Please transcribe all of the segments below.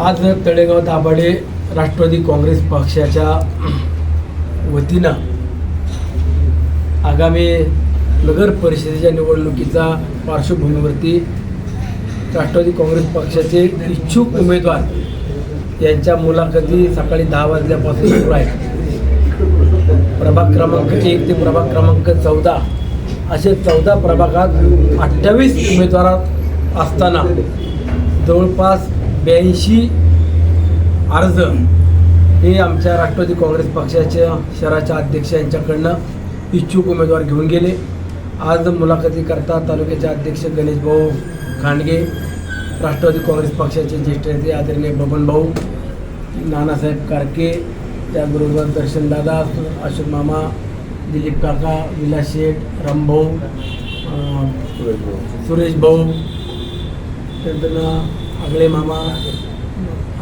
आज तळेगाव दाभाडे राष्ट्रवादी काँग्रेस पक्षाच्या वतीनं आगामी नगर परिषदेच्या निवडणुकीचा पार्श्वभूमीवरती राष्ट्रवादी काँग्रेस पक्षाचे इच्छुक उमेदवार यांच्या मुलाखती सकाळी दहा वाजल्यापासून सुरू आहेत. प्रभाग क्रमांक एक ते प्रभाग क्रमांक चौदा असे चौदा प्रभागात अठ्ठावीस उमेदवार असताना जवळपास ब्याऐंशी अर्ज हे आमच्या राष्ट्रवादी काँग्रेस पक्षाच्या शहराच्या अध्यक्ष यांच्याकडनं इच्छुक उमेदवार घेऊन गेले. आज मुलाखतीकरता तालुक्याचे अध्यक्ष गणेश भाऊ खांडगे राष्ट्रवादी काँग्रेस पक्षाचे ज्येष्ठ नेते आदरणीय बबन भाऊ नानासाहेब कारके त्याचबरोबर दर्शनदादा अशोक मामा दिलीप काका विलास शेठ रामभाऊ सुरेश भाऊ. त्यानंतर आगळे मामा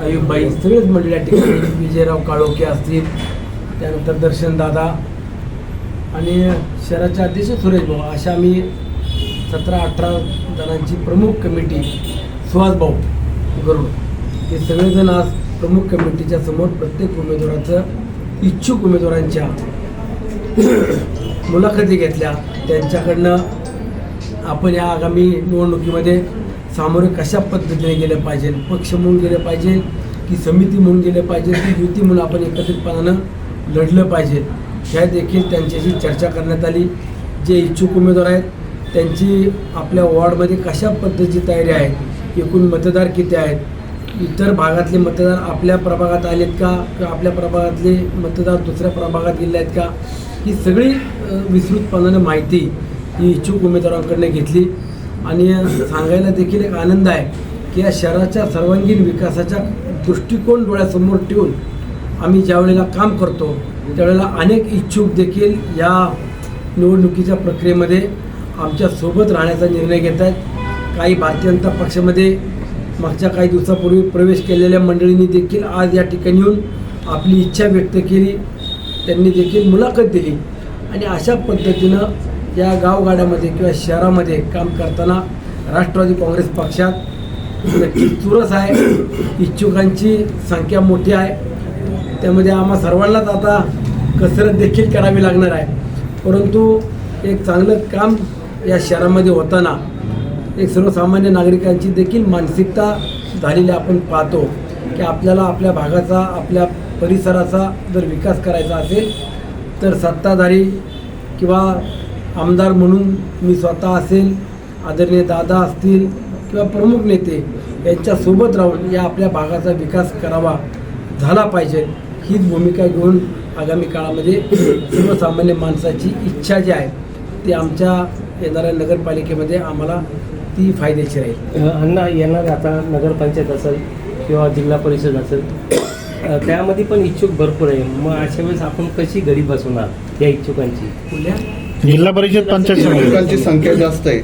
आयुबबाई सगळेच मंडळी या ठिकाणी. विजयराव काळोखे असतील त्यानंतर दर्शन दादा आणि शहराचे अध्यक्ष सुरेश भाऊ. अशा आम्ही सतरा अठरा जणांची प्रमुख कमिटी सुहास भाऊ गरुड हे सगळेजण आज प्रमुख कमिटीच्या समोर प्रत्येक उमेदवाराचं इच्छुक उमेदवारांच्या मुलाखती घेतल्या. त्यांच्याकडनं आपण या आगामी निवडणुकीमध्ये सामोरे कशा पद्धतीने गेलं पाहिजे? पक्ष म्हणून गेलं पाहिजे की समिती म्हणून गेलं पाहिजे की युती म्हणून आपण एकत्रितपणानं लढलं पाहिजे? ह्या देखील त्यांच्याशी चर्चा करण्यात आली. जे इच्छुक उमेदवार आहेत त्यांची आपल्या वॉर्डमध्ये कशा पद्धतीची तयारी आहे? एकूण मतदार किती आहेत? इतर भागातले मतदार आपल्या प्रभागात आलेत का? किंवा आपल्या प्रभागातले मतदार दुसऱ्या प्रभागात गेले आहेत का? ही सगळी विस्तृतपणानं माहिती ही इच्छुक उमेदवारांकडनं घेतली. आणि सांगायला देखील एक आनंद आहे की या शहराच्या सर्वांगीण विकासाच्या दृष्टिकोन डोळ्यासमोर ठेवून आम्ही ज्यावेळेला काम करतो त्यावेळेला अनेक इच्छुक देखील या निवडणुकीच्या प्रक्रियेमध्ये आमच्यासोबत राहण्याचा निर्णय घेत आहेत. काही भारतीय जनता पक्षामध्ये मागच्या काही दिवसापूर्वी प्रवेश केलेल्या मंडळींनी देखील आज या ठिकाणी येऊन आपली इच्छा व्यक्त केली. त्यांनी देखील मुलाखत दिली. आणि अशा पद्धतीनं या गावगाड्यामध्ये किंवा शहरामध्ये काम करताना राष्ट्रवादी काँग्रेस पक्षात नक्कीच चुरस आहे. इच्छुकांची संख्या मोठी आहे. त्यामध्ये आम्हा सर्वांनाच आता कसरत देखील करावी लागणार आहे. परंतु एक चांगलं काम या शहरामध्ये होताना एक सर्वसामान्य नागरिकांची देखील मानसिकता झालेली आपण पाहतो की आपल्याला आपल्या भागाचा आपल्या परिसराचा जर विकास करायचा असेल तर सत्ताधारी किंवा आमदार म्हणून मी स्वतः असेल आदरणीय दादा असतील किंवा प्रमुख नेते यांच्यासोबत राहून या आपल्या भागाचा विकास करावा झाला पाहिजे हीच भूमिका घेऊन आगामी काळामध्ये सर्वसामान्य माणसाची इच्छा जी आहे ती आमच्या येणाऱ्या नगरपालिकेमध्ये आम्हाला ती फायदेशीर राहील. अण्णा येणार आता नगरपंचायत असेल किंवा जिल्हा परिषद असेल त्यामध्ये पण इच्छुक भरपूर आहे. मग अशा वेळेस आपण कशी घडी बसवणार या इच्छुकांची? जिल्हा परिषद पंचायत समिती. लोकांची संख्या जास्त आहे.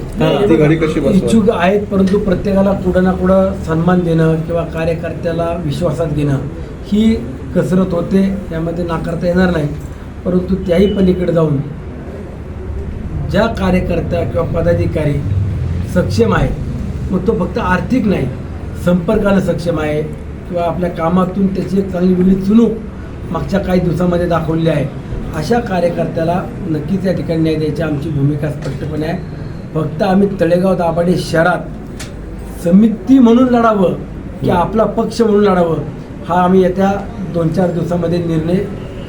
ती कशी इच्छुक आहेत परंतु प्रत्येकाला कुठं ना कुठं सन्मान देणं किंवा कार्यकर्त्याला विश्वासात घेणं ही कसरत होते यामध्ये नाकारता येणार नाही. परंतु त्याही पलीकडे जाऊन ज्या कार्यकर्त्या किंवा पदाधिकारी सक्षम आहे मग तो फक्त आर्थिक नाही संपर्कानं सक्षम आहे किंवा आपल्या कामातून त्याची एक चांगली वेगळी चुणूक मागच्या काही दिवसामध्ये दाखवलेली आहे. अशा कार्यकर्त्याला नक्कीच या ठिकाणी न्याय द्यायची आमची भूमिका स्पष्टपणे आहे. फक्त आम्ही तळेगाव दाभाडे शहरात समिती म्हणून लढावं की आपला पक्ष म्हणून लढावं हा आम्ही येत्या दोन चार दिवसामध्ये निर्णय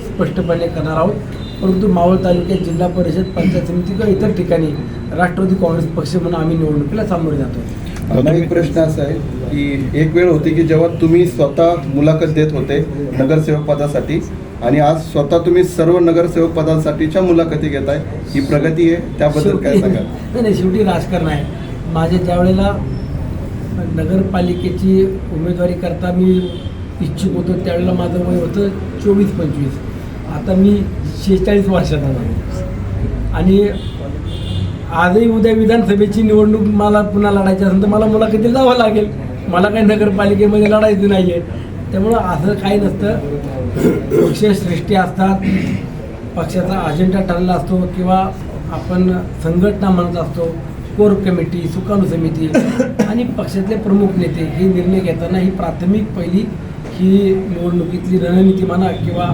स्पष्टपणे करणार आहोत. परंतु मावळ तालुक्यात जिल्हा परिषद पंचायत समिती किंवा इतर ठिकाणी राष्ट्रवादी काँग्रेस पक्ष म्हणून आम्ही निवडणुकीला सामोरे जातो. मला एक प्रश्न असा आहे की एक वेळ होती की जेव्हा तुम्ही स्वतः मुलाखत देत होते नगरसेवक पदासाठी आणि आज स्वतः तुम्ही सर्व नगरसेवक पदासाठीच्या मुलाखती घेताय. ही प्रगती आहे. त्याबद्दल काय सांगाल? नाही नाही शेवटी राजकारण आहे. माझे ज्या वेळेला नगरपालिकेची उमेदवारी करता मी इच्छुक होतो त्यावेळेला माझं वय होतं चोवीस पंचवीस. आता मी शेहेचाळीस वर्षाचा झालो. आणि आजही उद्या विधानसभेची निवडणूक मला पुन्हा लढायची असेल तर मला मुलाखतीला जावं लागेल. मला काही नगरपालिकेमध्ये लढायचं नाही आहे त्यामुळं असं काही नसतं. पक्षश्रेष्ठी असतात. पक्षाचा अजेंडा ठरलेला असतो किंवा आपण संघटना म्हणत असतो. कोर कमिटी सुकाणू समिती आणि पक्षातले प्रमुख नेते हे निर्णय घेताना ही प्राथमिक पहिली ही निवडणुकीतली रणनीती म्हणा किंवा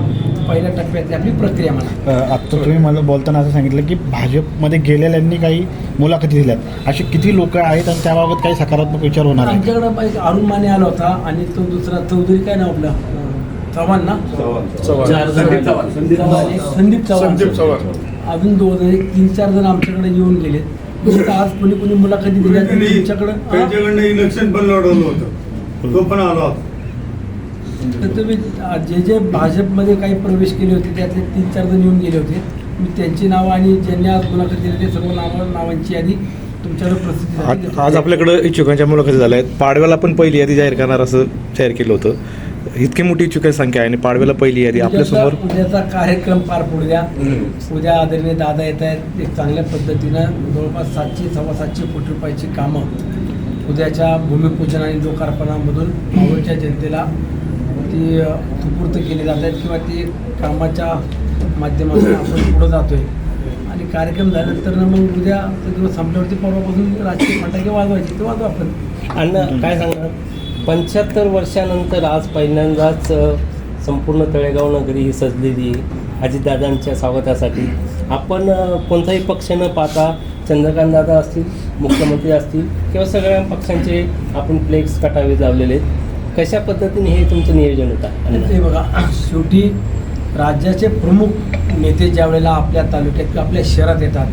पहिल्या टप्प्यातली आपली प्रक्रिया म्हणा. आत्ता तुम्ही मला बोलताना असं सांगितलं की भाजपमध्ये गेलेल्यांनी काही मुलाखती दिल्यात. असे किती लोक आहेत आणि त्याबाबत काही सकारात्मक विचार होणार आहे आमच्याकडं एक अरुण माने आला होता आणि तो दुसरा चौधरी काय नाव आपलं? चव्हाण ना? संदीप चव्हाण. अजून दोन एक तीन चार जण आमच्याकडे येऊन गेले. तुमचं आज कोणी कोणी मुलाखती दिल्या तुमच्याकडं हा? त्यांच्याकडनं इलेक्शन पण लढवलं होतं. तो पण आला होता. तर तुम्ही जे जे भाजपमध्ये काही प्रवेश केले होते त्यातले तीन चार जण येऊन गेले होते. मी त्यांची नावं आणि ज्यांनी आज मुलाखत दिली ते सर्व नावं नावांची यादी तुमच्याकडे प्रसिद्ध झाली. आज आज आपल्याकडं इच्छुकांच्या मुलाखती झाल्या आहेत. पाडव्याला पण पहिली यादी जाहीर करणार असं जाहीर केलं होतं. इतकी मोठी इच्छुकांची संख्या आहे आणि पाडव्याला पहिली यादी आपल्यासमोर उद्याचा उद्याचा कार्यक्रम पार पडू द्या उद्या आदरणीय दादा येत आहेत. एक चांगल्या पद्धतीनं जवळपास सातशे सव्वा सातशे कोटी रुपयाची कामं उद्याच्या भूमिपूजन आणि लोकार्पणामधून मावळच्या जनतेला ती अ, सुपूर्त केली जात आहेत किंवा ती कामाच्या माध्यमातून आपण पुढं जातोय. आणि कार्यक्रम झाल्यानंतर ना मग उद्या तो दिवस संपल्यावरती परवापासून राजकीय फटाके वाजवायचे ते वाजवा आपण. अण्णा काय सांगणार? पंच्याहत्तर वर्षानंतर आज पहिल्यांदाच संपूर्ण तळेगाव नगरी ही सजलेली आहे अजितदादांच्या स्वागतासाठी. आपण कोणताही पक्ष न पाहता चंद्रकांत दादा असतील मुख्यमंत्री असतील किंवा सगळ्या पक्षांचे आपण फ्लेक्स कटावे लावलेले आहेत. कशा पद्धतीने हे तुमचं नियोजन होतं आणि ते बघा शेवटी राज्याचे प्रमुख नेते ज्या वेळेला आपल्या तालुक्यात किंवा आपल्या शहरात येतात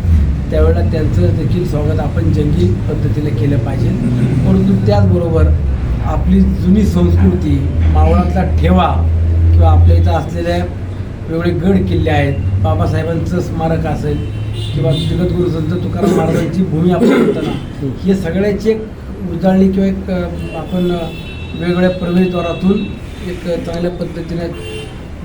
त्यावेळेला त्यांचं देखील स्वागत आपण जंगी पद्धतीने केलं पाहिजे. परंतु त्याचबरोबर आपली जुनी संस्कृती मावळातला ठेवा किंवा आपल्या इथं असलेल्या वेगळे गड किल्ले आहेत बाबासाहेबांचं स्मारक असेल किंवा जगद्गुरु संत तुकाराम महाराजांची भूमी आपण करताना हे सगळ्याची एक उजाळणी किंवा एक आपण वेगवेगळ्या प्रवेशद्वारातून एक चांगल्या पद्धतीने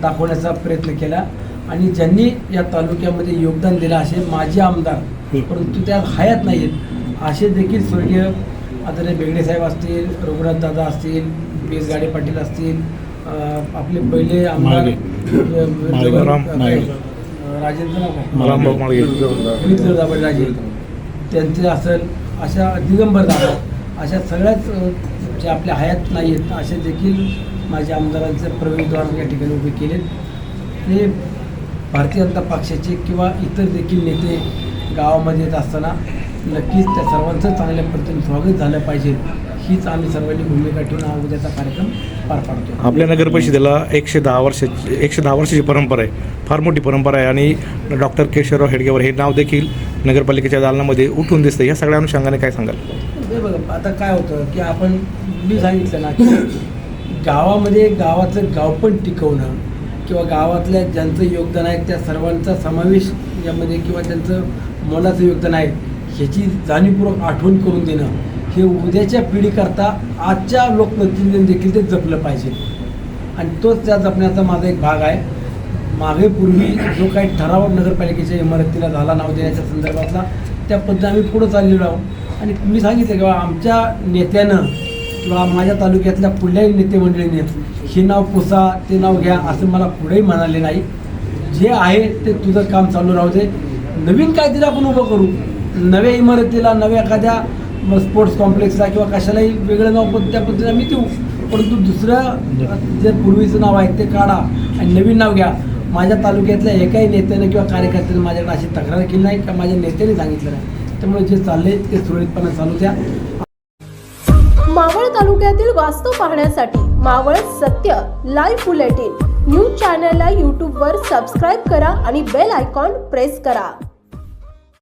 दाखवण्याचा प्रयत्न केला. आणि ज्यांनी या तालुक्यामध्ये योगदान दिलं असे माजी आमदार परंतु त्या हयात नाहीत असे देखील स्वर्गीय आदरणीय बेगडे साहेब असतील रघुनाथ दादा असतील बी एस गाडे पाटील असतील आपले पहिले आमदार राजेंद्र दाबळराजे त्यांचे असेल अशा दिगंबर दादा. अशा सगळ्याच जे आपल्या हयात नाही आहेत असे देखील माझ्या आमदारांचे प्रवेशद्वार या ठिकाणी उभे केले ते भारतीय जनता पक्षाचे किंवा इतर देखील नेते गावामध्ये येत असताना नक्कीच त्या सर्वांचं चांगल्या पद्धतीने स्वागत झालं पाहिजे. हीच आम्ही सर्वांनी भूमिका ठेवून हा उद्याचा कार्यक्रम पार पाडतो. आपल्या नगर परिषदेला एकशे दहा वर्षाची एकशे दहा वर्षाची परंपरा आहे. फार मोठी परंपरा आहे आणि डॉक्टर केशवराव हेडगेवर हे नाव देखील नगरपालिकेच्या दालनामध्ये उठून दिसतं या सगळ्या अनुषंगाने काय सांगाल? हे बघा आता काय होतं की आपण मी सांगितलं ना की गावामध्ये गावाचं गाव पण टिकवणं किंवा गावातल्या ज्यांचं योगदान आहे त्या सर्वांचा समावेश यामध्ये किंवा त्यांचं मोलाचं योगदान आहे ह्याची जाणीवपूर्वक आठवण करून देणं हे उद्याच्या पिढीकरता आजच्या लोकप्रतिनिधींनी देखील ते जपलं पाहिजे. आणि तोच त्या जपण्याचा माझा एक भाग आहे. मागे पूर्वी जो काही ठराव नगरपालिकेच्या इमारतीला झाला नाव देण्याच्या संदर्भातला त्या पद्धतीने आम्ही पुढं चाललेलो आहोत. आणि मी सांगितलं की आमच्या नेत्यानं किंवा माझ्या तालुक्यातल्या कुठल्याही नेतेमंडळीने हे नाव पुसा ते नाव घ्या असं मला पुढेही म्हणाले नाही. जे आहे ते तुझं काम चालू राहू दे. नवीन काहीतरी आपण उभं करू. नव्या इमारतीला नव्या एखाद्या मग स्पोर्ट्स कॉम्प्लेक्सला किंवा कशालाही वेगळं नाव पण त्या पद्धतीने आम्ही देऊ. परंतु दुसरं जे पूर्वीचं नाव आहे ते काढा आणि नवीन नाव घ्या. माझ्या तालुक्यातल्या एकाही नेत्यानं किंवा कार्यकर्त्यानं माझ्याकडे अशी तक्रार केली नाही किंवा माझ्या नेत्याने सांगितलं नाही. त्यामुळे जे चालले ते सुरळीतपणे चालू द्या. मावळ तालुक्यातील वास्तव पाहण्यासाठी मावळ सत्य लाईव्ह बुलेटिन न्यूज चॅनलला यूट्यूबवर सबस्क्राईब करा आणि बेल आयकॉन प्रेस करा.